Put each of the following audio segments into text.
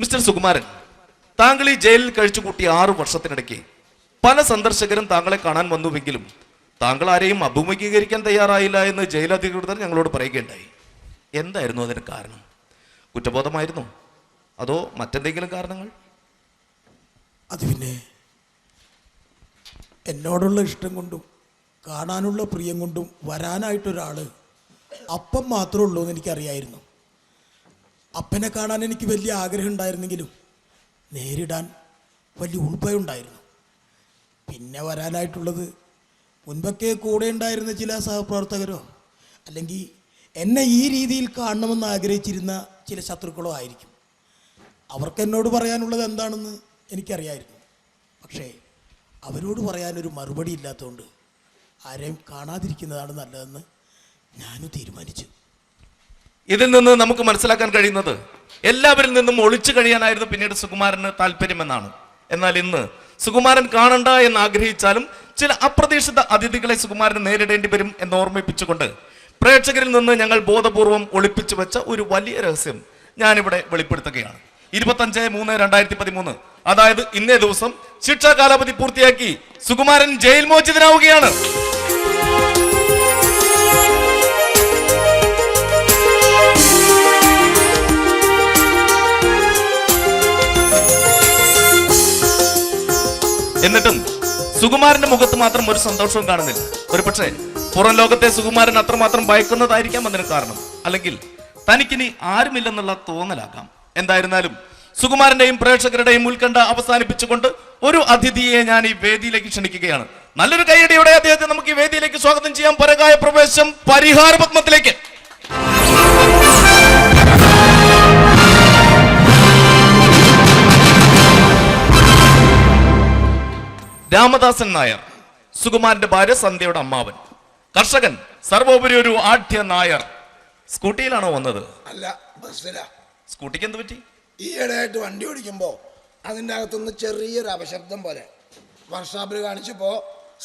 Mister Sukumaran താങ്കൾ ഈ ജയിലിൽ കഴിച്ചു കൂട്ടിയ ആറു വർഷത്തിനിടയ്ക്ക് പല സന്ദർശകരും താങ്കളെ കാണാൻ വന്നുവെങ്കിലും താങ്കൾ ആരെയും അഭിമുഖീകരിക്കാൻ തയ്യാറായില്ല എന്ന് ജയിൽ അധികൃതർ ഞങ്ങളോട് പറയുകയുണ്ടായി. എന്തായിരുന്നു അതിന് കാരണം? കുറ്റബോധമായിരുന്നു? അതോ മറ്റെന്തെങ്കിലും കാരണങ്ങൾ? അത് പിന്നെ എന്നോടുള്ള ഇഷ്ടം കൊണ്ടും കാണാനുള്ള പ്രിയം കൊണ്ടും വരാനായിട്ടൊരാൾ അപ്പം മാത്രമേ ഉള്ളൂ എന്ന് എനിക്കറിയായിരുന്നു. അപ്പനെ കാണാൻ എനിക്ക് വലിയ ആഗ്രഹം ഉണ്ടായിരുന്നെങ്കിലും നേരിടാൻ വലിയ ഉൾഭയുണ്ടായിരുന്നു പിന്നെ വരാനായിട്ടുള്ളത് മുൻപൊക്കെ കൂടെ ഉണ്ടായിരുന്ന ചില സഹപ്രവർത്തകരോ അല്ലെങ്കിൽ എന്നെ ഈ രീതിയിൽ കാണണമെന്ന് ആഗ്രഹിച്ചിരുന്ന ചില ശത്രുക്കളോ ആയിരിക്കും. അവർക്ക് എന്നോട് പറയാനുള്ളത് എന്താണെന്ന് എനിക്കറിയായിരുന്നു. പക്ഷേ അവരോട് പറയാനൊരു മറുപടി ഇല്ലാത്തതുകൊണ്ട് ആരെയും കാണാതിരിക്കുന്നതാണ് നല്ലതെന്ന് ഞാനും തീരുമാനിച്ചു. ഇതിൽ നിന്ന് നമുക്ക് മനസ്സിലാക്കാൻ കഴിയുന്നത് എല്ലാവരിൽ നിന്നും ഒളിച്ചു കഴിയാനായിരുന്നു പിന്നീട് സുകുമാരന് താല്പര്യമെന്നാണ്. എന്നാൽ ഇന്ന് സുകുമാരൻ കാണണ്ട എന്ന് ആഗ്രഹിച്ചാലും ചില അപ്രതീക്ഷിത അതിഥികളെ സുകുമാരൻ നേരിടേണ്ടി വരും എന്ന് ഓർമ്മിപ്പിച്ചുകൊണ്ട് പ്രേക്ഷകരിൽ നിന്ന് ഞങ്ങൾ ബോധപൂർവം ഒളിപ്പിച്ചു വെച്ച ഒരു വലിയ രഹസ്യം ഞാനിവിടെ വെളിപ്പെടുത്തുകയാണ്. ഇരുപത്തഞ്ച് മൂന്ന് രണ്ടായിരത്തി പതിമൂന്ന് അതായത് ഇന്നേ ദിവസം ശിക്ഷാ കാലാവധി പൂർത്തിയാക്കി സുകുമാരൻ ജയിൽ മോചിതനാവുകയാണ്. എന്നിട്ടും സുകുമാരന്റെ മുഖത്ത് മാത്രം ഒരു സന്തോഷവും കാണുന്നില്ല. ഒരു പക്ഷേ പുറം ലോകത്തെ സുകുമാരൻ അത്രമാത്രം ഭയക്കുന്നതായിരിക്കാം അതിന് കാരണം. അല്ലെങ്കിൽ തനിക്കിനി ആരുമില്ലെന്നുള്ള തോന്നലാകാം. എന്തായിരുന്നാലും സുകുമാരന്റെയും പ്രേക്ഷകരുടെയും ഉത്കണ്ഠ അവസാനിപ്പിച്ചുകൊണ്ട് ഒരു അതിഥിയെ ഞാൻ ഈ വേദിയിലേക്ക് ക്ഷണിക്കുകയാണ്. നല്ലൊരു കൈയടിയോടെ അദ്ദേഹത്തെ നമുക്ക് ഈ വേദിയിലേക്ക് സ്വാഗതം ചെയ്യാം. പരകായ പ്രവേശം പരിഹാര പത്മത്തിലേക്ക്. രാമദാസൻ നായർ സുകുമാരന്റെ ഭാര്യ സന്ധ്യയുടെ അമ്മാവൻ കർഷകൻ സർവോപരി ഒരു ആഢ്യ നായർ. സ്കൂട്ടിയിലാണോ വന്നത്? അല്ല ബസ്സിലാ സ്കൂട്ടിക്ക് എന്ത് പറ്റി? ഈയിടെയായിട്ട് വണ്ടി ഓടിക്കുമ്പോൾ അതിന്റെ അകത്തുനിന്ന് ചെറിയൊരു അപശബ്ദം പോലെ. വർഷാപ്പിൽ കാണിച്ചപ്പോൾ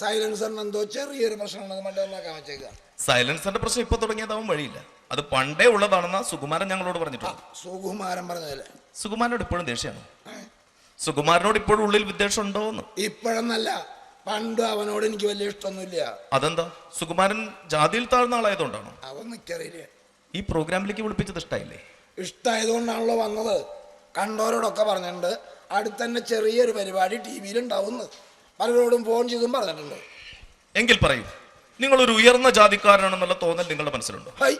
സൈലൻസറിന് എന്തോ ചെറിയൊരു പ്രശ്നമുണ്ടെന്ന് വെച്ചേക്കുക സൈലൻസറിന്റെ പ്രശ്നം ഇപ്പൊ തുടങ്ങിയതാവും വഴിയില്ല. അത് പണ്ടേ ഉള്ളതാണെന്ന സുകുമാരൻ ഞങ്ങളോട് പറഞ്ഞിട്ടുണ്ട് സുകുമാരൻ പറഞ്ഞതല്ലേ? സുകുമാരനോട് ഇപ്പോഴും ദേഷ്യമാണ്? സുകുമാരനോട് ഇപ്പോഴും ഉള്ളിൽ വിദ്വേഷം ഉണ്ടോ എന്ന് ഇപ്പോഴെന്നല്ല പണ്ട് അവനോട് എനിക്ക് വലിയ ഇഷ്ടമൊന്നുമില്ല. അതെന്താ? സുകുമാരൻ ജാതിയിൽ താഴ്ന്ന ആളായതുകൊണ്ടാണോ? അവൻ നിൽക്കറിയില്ല ഈ പ്രോഗ്രാമിലേക്ക് വിളിപ്പിച്ചത് ഇഷ്ടായില്ലേ? ഇഷ്ടമായതുകൊണ്ടാണല്ലോ വന്നത്. കണ്ടവരോടൊക്കെ പറഞ്ഞിട്ടുണ്ട് അടുത്തന്നെ ചെറിയൊരു പരിപാടി ടി വിയിൽ ഉണ്ടാവുന്ന പലരോടും ഫോൺ ചെയ്തും പറഞ്ഞിട്ടുണ്ട്. എങ്കിൽ പറയൂ നിങ്ങൾ ഒരു ഉയർന്ന ജാതിക്കാരനാണെന്നുള്ള തോന്നൽ നിങ്ങളുടെ മനസ്സിലുണ്ടോ? ഹൈ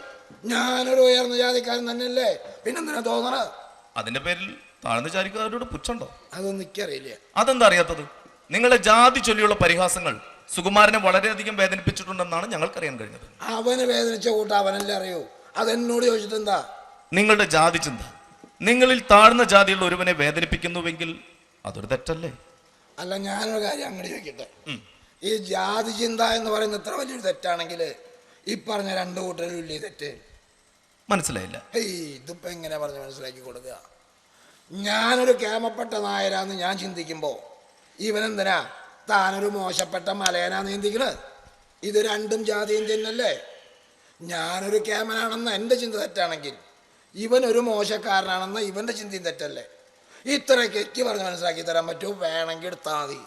ഞാനൊരു ഉയർന്ന ജാതിക്കാരൻ തന്നെയല്ലേ? പിന്നെന്തിനാ തോന്നണത് അതിന്റെ പേരിൽ താഴ്ന്ന അവരോട് പുച്ഛണ്ടോ? അതൊന്നും എനിക്കറിയില്ല. അതെന്താ അറിയാത്തത്? നിങ്ങളുടെ ജാതി ചൊല്ലിയുള്ള പരിഹാസങ്ങൾ സുകുമാരനെ വളരെയധികം വേദനിപ്പിച്ചിട്ടുണ്ടെന്നാണ് ഞങ്ങൾക്കറിയാൻ കഴിഞ്ഞത്. അവന് വേദനിച്ച കൂട്ട അവനല്ലേ അറിയൂ? അതെന്നോട് ചോദിച്ചിട്ടെന്താ? നിങ്ങളുടെ ജാതി ചിന്ത. നിങ്ങളിൽ താഴ്ന്ന ജാതിയുള്ള ഒരുവനെ വേദനിപ്പിക്കുന്നുവെങ്കിൽ അതൊരു തെറ്റല്ലേ? അല്ല ഞാനൊരു കാര്യം അങ്ങോട്ട് ചോദിക്കട്ടെ. ഈ ജാതി ചിന്ത എന്ന് പറയുന്നത് ഇത്ര വലിയൊരു തെറ്റാണെങ്കിൽ ഈ പറഞ്ഞ രണ്ടു കൂട്ടരും ഇല്ലേ തെറ്റ്. മനസ്സിലായില്ല. ഇതിപ്പോ എങ്ങനെ പറഞ്ഞ് മനസ്സിലാക്കി കൊടുക്കുക? ഞാനൊരു കേമപ്പെട്ട നായരാന്ന് ഞാൻ ചിന്തിക്കുമ്പോൾ ഇവനെന്തിനാ? താനൊരു മോശപ്പെട്ട മലയനാ നീന്തിക്കണ്? ഇത് രണ്ടും ജാതിയും തന്നെയല്ലേ ഞാനൊരു കേമനാണെന്ന് എന്റെ ചിന്ത തെറ്റാണെങ്കിൽ ഇവനൊരു മോശക്കാരനാണെന്ന് ഇവന്റെ ചിന്തയും തെറ്റല്ലേ? ഇത്രയൊക്കെ എനിക്ക് പറഞ്ഞ് മനസ്സിലാക്കി തരാൻ പറ്റുമോ? വേണമെങ്കിൽ എടുത്താൽ മതി.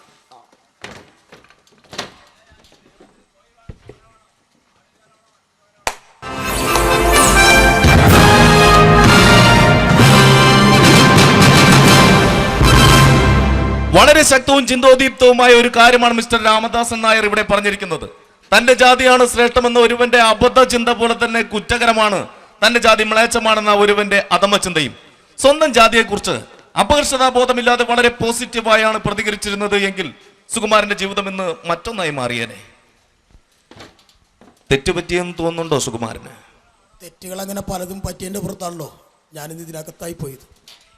വളരെ ശക്തവും ചിന്തോദീപ്തവുമായ ഒരു കാര്യമാണ് മിസ്റ്റർ രാമദാസൻ നായർ ഇവിടെ പറഞ്ഞിരിക്കുന്നത്. തന്റെ ജാതിയാണ് ശ്രേഷ്ഠമെന്ന ഒരുവന്റെ അബദ്ധ ചിന്ത പോലെ തന്നെ കുറ്റകരമാണ്. തന്റെ ജാതി മ്ലേച്ഛമാണെന്ന ഒരുവന്റെ അധമ ചിന്തയും സ്വന്തം ജാതിയെക്കുറിച്ച് അപകർഷതാബോധമില്ലാതെ വളരെ പോസിറ്റീവായാണ് പ്രതികരിച്ചിരുന്നത് എങ്കിൽ സുകുമാരന്റെ ജീവിതം ഇന്ന് മറ്റൊന്നായി മാറിയേനെ. തെറ്റുപറ്റിയെന്ന് തോന്നുന്നുണ്ടോ സുകുമാരന്? തെറ്റുകൾ അങ്ങനെ പലതും പറ്റിയതിന്റെ പുറത്താണല്ലോ. ഞാനിന്ന് ഇതിനകത്തായി പോയത്.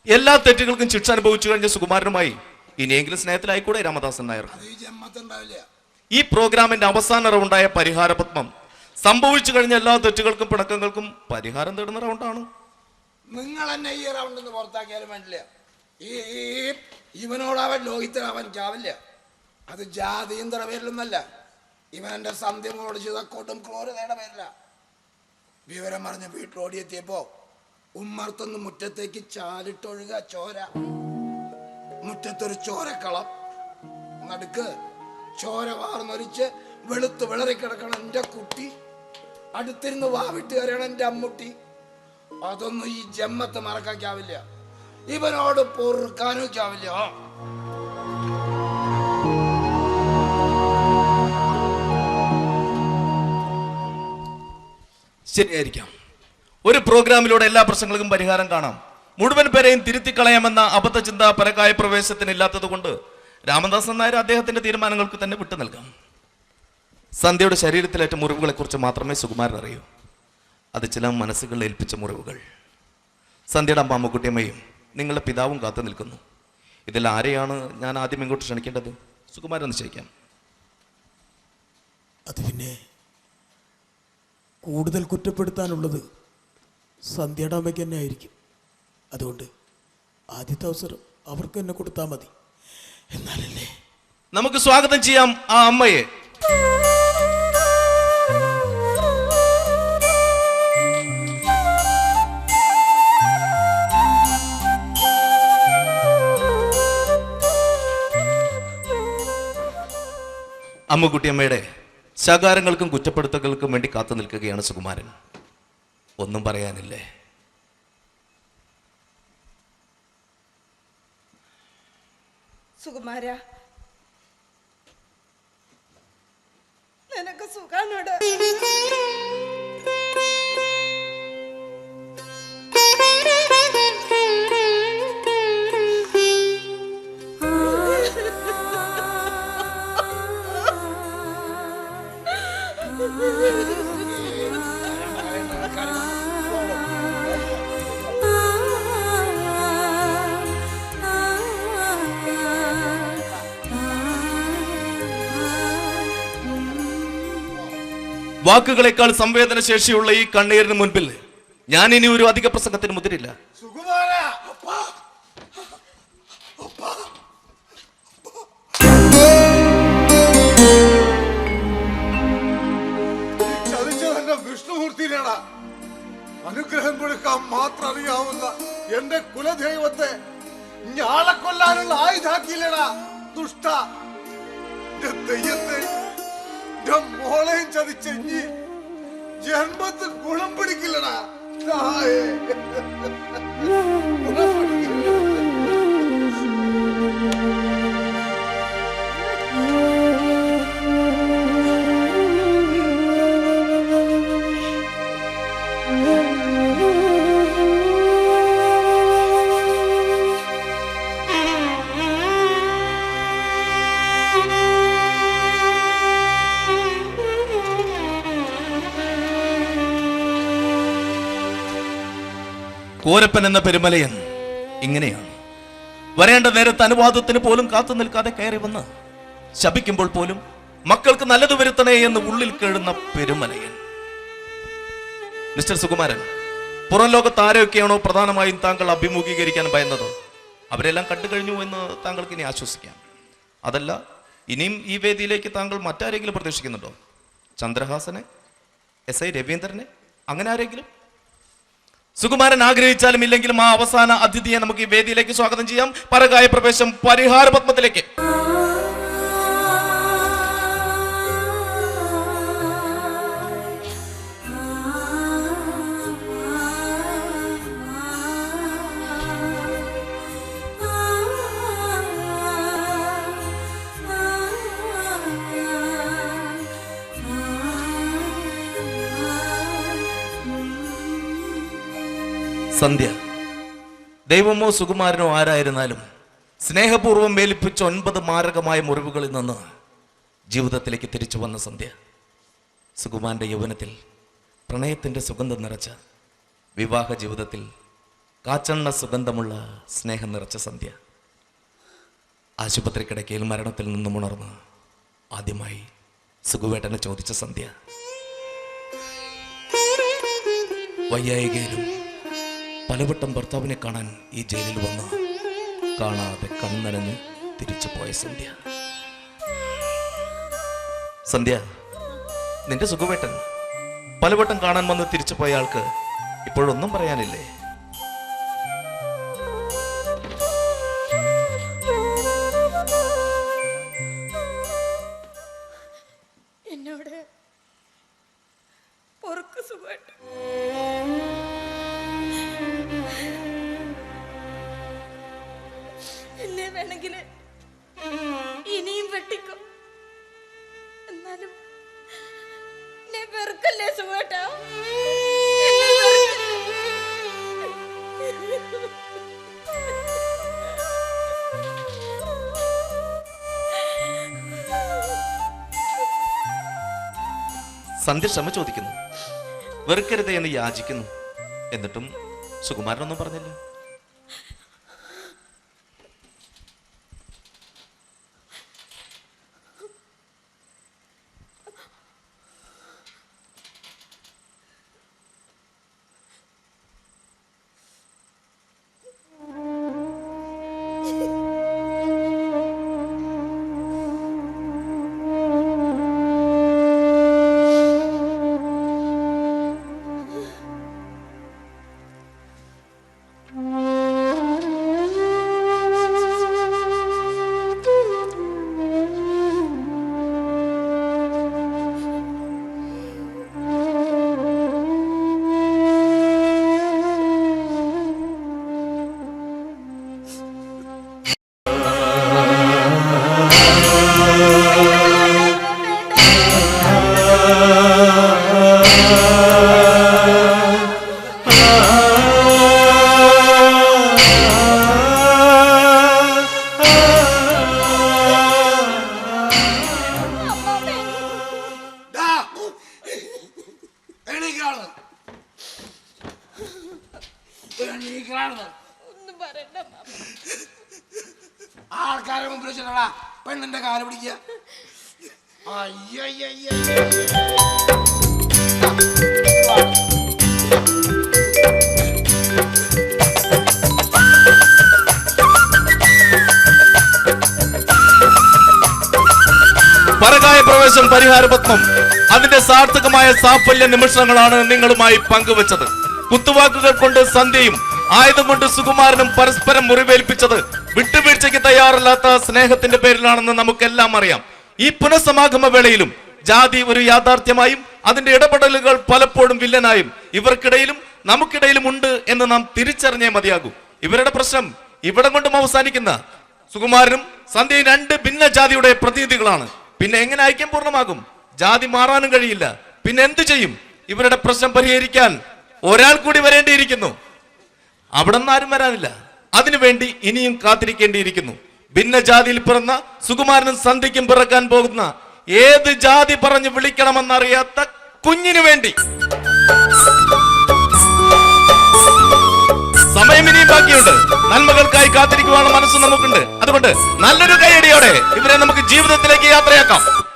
എല്ലാ തെറ്റുകൾക്കും ശിക്ഷ അനുഭവിച്ചു കഴിഞ്ഞ സുകുമാരനുമായി ഇനിയെങ്കിലും സ്നേഹത്തിലായിക്കൂടെ രാമദാസൻ നായർ? ഈ പ്രോഗ്രാമിന്റെ അവസാന റൗണ്ടായ പരിഹാര പത്മം സംഭവിച്ചു കഴിഞ്ഞ എല്ലാ തെറ്റുകൾക്കും പിണക്കങ്ങൾക്കും പരിഹാരം തേടുന്ന റൗണ്ടാണ്. നിങ്ങൾ തന്നെ ഈ റൗണ്ട് നിന്ന് പുറത്താക്കിയാലും വേണ്ടില്ല ഈ ഇവനോടവൻ ചാവില്ല. അത് ജാതീന്ദ്ര പേരിലൊന്നല്ല. ഇവൻ എന്റെ സന്ധ്യമോട് ചെയ്ത കൊടും ക്രൂരതയുടെ പേരില്ല വിവരം പറഞ്ഞ് വീട്ടിലോടിയെത്തിയപ്പോൾ ഉമ്മർത്തൊന്ന് മുറ്റത്തേക്ക് ചാലിട്ടൊഴുക ചോര. മുറ്റത്തൊരു ചോരക്കളം. നടുക്ക് ചോര വാർന്നൊലിച്ച് വെളുത്ത് വിളറിക്കിടക്കണം എന്റെ കുട്ടി. അടുത്തിരുന്ന് വാവിട്ട് കയറണം എന്റെ അമ്മുട്ടി. അതൊന്നും ഈ ജമ്മത്ത് മറക്കാക്കാവില്ല. ഇവനോട് പൊറുക്കാനൊക്കാവില്ല. ശരിയായിരിക്കാം. ഒരു പ്രോഗ്രാമിലൂടെ എല്ലാ പ്രശ്നങ്ങൾക്കും പരിഹാരം കാണാം. മുഴുവൻ പേരെയും തിരുത്തിക്കളയാമെന്ന അബദ്ധചിന്ത പരകായ പ്രവേശത്തിന് ഇല്ലാത്തത് കൊണ്ട് രാമദാസൻ നായർ അദ്ദേഹത്തിന്റെ തീരുമാനങ്ങൾക്ക് തന്നെ വിട്ടു നൽകാം. സന്ധ്യയുടെ ശരീരത്തിലേറ്റ മുറിവുകളെ കുറിച്ച് മാത്രമേ സുകുമാരൻ അറിയൂ. അത് ചില മനസ്സുകളിൽ ഏൽപ്പിച്ച മുറിവുകൾ. സന്ധ്യയുടെ അമ്മ നിങ്ങളുടെ പിതാവും കാത്തു നിൽക്കുന്നു. ഇതിൽ ആരെയാണ് ഞാൻ ആദ്യം ഇങ്ങോട്ട് ക്ഷണിക്കേണ്ടത്? സുകുമാരൻ നിശ്ചയിക്കാം അത് പിന്നെ കൂടുതൽ കുറ്റപ്പെടുത്താനുള്ളത് സന്ധ്യയുടെ അമ്മയ്ക്ക് തന്നെ ആയിരിക്കും. അതുകൊണ്ട് ആദ്യത്തെ അവസരം അവർക്ക് തന്നെ കൊടുത്താൽ മതി. എന്നാലല്ലേ? നമുക്ക് സ്വാഗതം ചെയ്യാം ആ അമ്മയെ. അമ്മക്കുട്ടിയമ്മയുടെ ശകാരങ്ങൾക്കും കുറ്റപ്പെടുത്തലുകൾക്കും വേണ്ടി കാത്തു നിൽക്കുകയാണ് സുകുമാരൻ. ഒന്നും പറയാനില്ലേ? സുകുമാര നിനക്ക് സുഖാണോട്? വാക്കുകളെക്കാൾ സംവേദനശേഷിയുള്ള ഈ കണ്ണീരിന് മുൻപിൽ ഞാൻ ഇനി ഒരു അധിക പ്രസംഗത്തിന് മുതിരില്ല. അനുഗ്രഹം കൊടുക്കാൻ മാത്രം അറിയാവുന്ന എന്റെ കുലദൈവത്തെ ഞാളെ കൊല്ലാനുള്ള ആയുധാക്കിയില്ലടാ ദുഷ്ട. തെയ്യത്തെ എന്റെ മോളെയും ചതിച്ചെഞ്ഞി ജന്മത്തിൽ ഗുണം പിടിക്കില്ലടാ തായേ. കോരപ്പൻ എന്ന പെരുമലയൻ ഇങ്ങനെയാണ്. വരേണ്ട നേരത്തെ അനുവാദത്തിന് പോലും കാത്തു നിൽക്കാതെ കയറി വന്ന് ശപിക്കുമ്പോൾ പോലും മക്കൾക്ക് നല്ലത് വരുത്തണേ എന്ന് ഉള്ളിൽ കേഴുന്ന പെരുമലയൻ. മിസ്റ്റർ സുകുമാരൻ പുറം ലോകത്ത് ആരെയൊക്കെയാണോ പ്രധാനമായും താങ്കൾ അഭിമുഖീകരിക്കാൻ ഭയന്നത്? അവരെല്ലാം കണ്ടു കഴിഞ്ഞു എന്ന് താങ്കൾക്ക് ഇനി ആശ്വസിക്കാം. അതല്ല ഇനിയും ഈ വേദിയിലേക്ക് താങ്കൾ മറ്റാരെങ്കിലും പ്രതീക്ഷിക്കുന്നുണ്ടോ ചന്ദ്രഹാസനെ? S I രവീന്ദ്രനെ? അങ്ങനെ ആരെങ്കിലും? സുകുമാരൻ ആഗ്രഹിച്ചാലും ഇല്ലെങ്കിലും ആ അവസാന അതിഥിയെ നമുക്ക് ഈ വേദിയിലേക്ക് സ്വാഗതം ചെയ്യാം. പരകായ പ്രവേശം പരിഹാര പത്മത്തിലേക്ക്. സന്ധ്യ. ദൈവമോ സുകുമാരനോ ആരായിരുന്നാലും സ്നേഹപൂർവം മേലിപ്പിച്ച ഒൻപത് മാരകമായ മുറിവുകളിൽ നിന്ന് ജീവിതത്തിലേക്ക് തിരിച്ചു വന്ന സന്ധ്യ. സുകുമാരന്റെ യൗവനത്തിൽ പ്രണയത്തിന്റെ സുഗന്ധം നിറച്ച വിവാഹ ജീവിതത്തിൽ കാച്ചെണ്ണ സുഗന്ധമുള്ള സ്നേഹം നിറച്ച സന്ധ്യ. ആശുപത്രി കിടക്കയിൽ മരണത്തിൽ നിന്നും ഉണർന്ന് ആദ്യമായി സുഖുവേട്ടനെ ചോദിച്ച സന്ധ്യ. വയ്യായികയിലും പലവട്ടം ഭർത്താവിനെ കാണാൻ ഈ ജയിലിൽ വന്ന? കാണാതെ കണ്ണനഞ്ഞ് തിരിച്ചു പോയ സന്ധ്യ. സന്ധ്യ നിന്റെ സുഖവേട്ടൻ. പലവട്ടം കാണാൻ വന്ന് തിരിച്ചു പോയ ആൾക്ക് ഇപ്പോഴൊന്നും പറയാനില്ലേ? സന്ധ്യ ക്ഷമ ചോദിക്കുന്നു. വെറുക്കരുതേ എന്ന് യാചിക്കുന്നു. എന്നിട്ടും സുകുമാരനൊന്നും പറഞ്ഞില്ല. പരിഹാരപത്മം. അതിന്റെ സാർത്ഥകമായ സാഫല്യ നിമിഷങ്ങളാണ് നിങ്ങളുമായി പങ്കുവച്ചത്. കുത്തുവാക്കുകൾ കൊണ്ട് സന്ധ്യയും ആയുധം കൊണ്ട് സുകുമാരനും പരസ്പരം മുറിവേൽപ്പിച്ചത് വിട്ടുവീഴ്ചയ്ക്ക് തയ്യാറല്ലാത്ത സ്നേഹത്തിന്റെ പേരിലാണെന്ന് നമുക്കെല്ലാം അറിയാം. ഈ പുനഃസമാഗമ വേളയിലും ജാതി ഒരു യാഥാർത്ഥ്യമായും അതിന്റെ ഇടപെടലുകൾ പലപ്പോഴും വില്ലനായും ഇവർക്കിടയിലും നമുക്കിടയിലും ഉണ്ട് എന്ന് നാം തിരിച്ചറിഞ്ഞേ മതിയാകൂ. ഇവരുടെ പ്രശ്നം ഇവിടം കൊണ്ടും അവസാനിക്കുന്ന സുകുമാരനും സന്ധ്യയും രണ്ട് ഭിന്ന ജാതിയുടെ പ്രതിനിധികളാണ് പിന്നെ എങ്ങനെ ഐക്യം പൂർണമാകും? ജാതി മാറാനും കഴിയില്ല. പിന്നെ എന്ത് ചെയ്യും? ഇവരുടെ പ്രശ്നം പരിഹരിക്കാൻ ഒരാൾ കൂടി വരേണ്ടിയിരിക്കുന്നു. അവിടെ നിന്ന് ആരും വരാനില്ല. അതിനുവേണ്ടി ഇനിയും കാത്തിരിക്കേണ്ടിയിരിക്കുന്നു. ഭിന്നജാതിയിൽ പിറന്ന സുകുമാരനും സന്ധിക്കും പിറക്കാൻ പോകുന്ന ഏത് ജാതി പറഞ്ഞ് വിളിക്കണമെന്നറിയാത്ത കുഞ്ഞിനു വേണ്ടി. സമയം ഇനിയും ബാക്കിയുണ്ട്. നന്മകൾക്കായി കാത്തിരിക്കുവാനുള്ള മനസ്സ് നമുക്കുണ്ട്. അതുകൊണ്ട് നല്ലൊരു കൈയടിയോടെ ഇവരെ നമുക്ക് ജീവിതത്തിലേക്ക് യാത്രയാക്കാം.